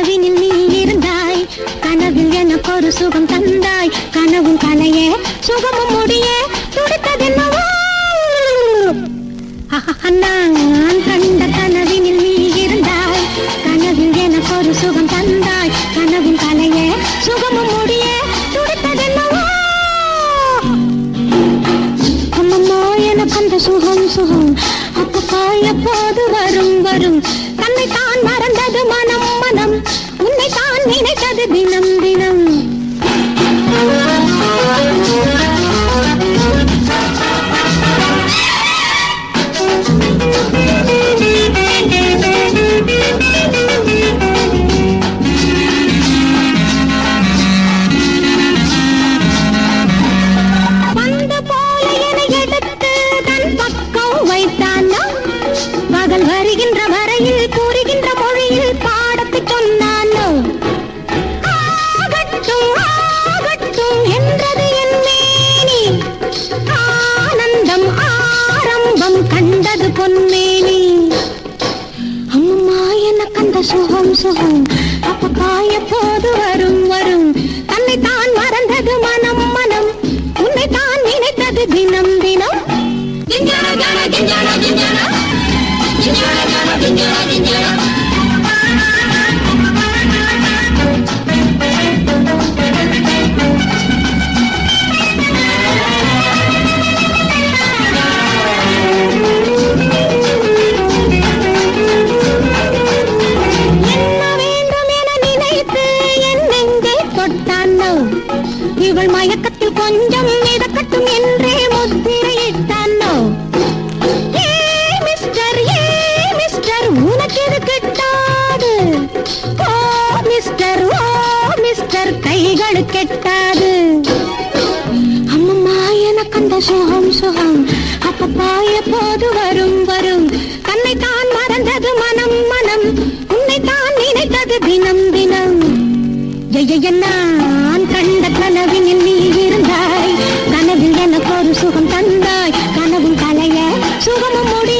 கனவினில் நீ இருந்தாய். கனவில் எனக்கு ஒரு சுகம் தந்தாய். கனவும் கலைய சுகமும் முடிய நான் கண்ட கனவினில் நீ இருந்தாய். கனவில் எனக்கு ஒரு சுகம் தந்தாய். கனவும் கலைய சுகமும் முடிய அம்மம்மா எனக்கு அந்த சுகம் சுகம். அப்பப்பா எப்போது வரும் வரும். தன்னை தான் மறந்து உன்னை தான் நினைத்தது பொன்மேனி. அம்மா எனக்கு அந்த சுகம் சுகம். அப்பப்பா எப்போது வரும் வரும். தன்னை தான் மறந்தது மனம் மனம். உன்னை தான் நினைத்தது தினம் தினம். ஜிஞ்சன ஜன ஜிஞ்சன ஜிஞ்சன ஜிஞ்சன ஜன ஜிஞ்சன மயக்கத்தில் கொஞ்சம் மிதக்கட்டும் என்றே முத்திரையிட்டானோ ஏ மிஸ்டர் ஏ மிஸ்டர் உனக்கு இது கிட்டாது. ஓ மிஸ்டர் ஓ மிஸ்டர் கைகள் கெட்டாது. அம்மம்மா எனக்கு அந்த சுகம் சுகம். அப்பப்பா எப்போது வரும் வரும். தன்னைத்தான் மறந்தது சுகமும் முடி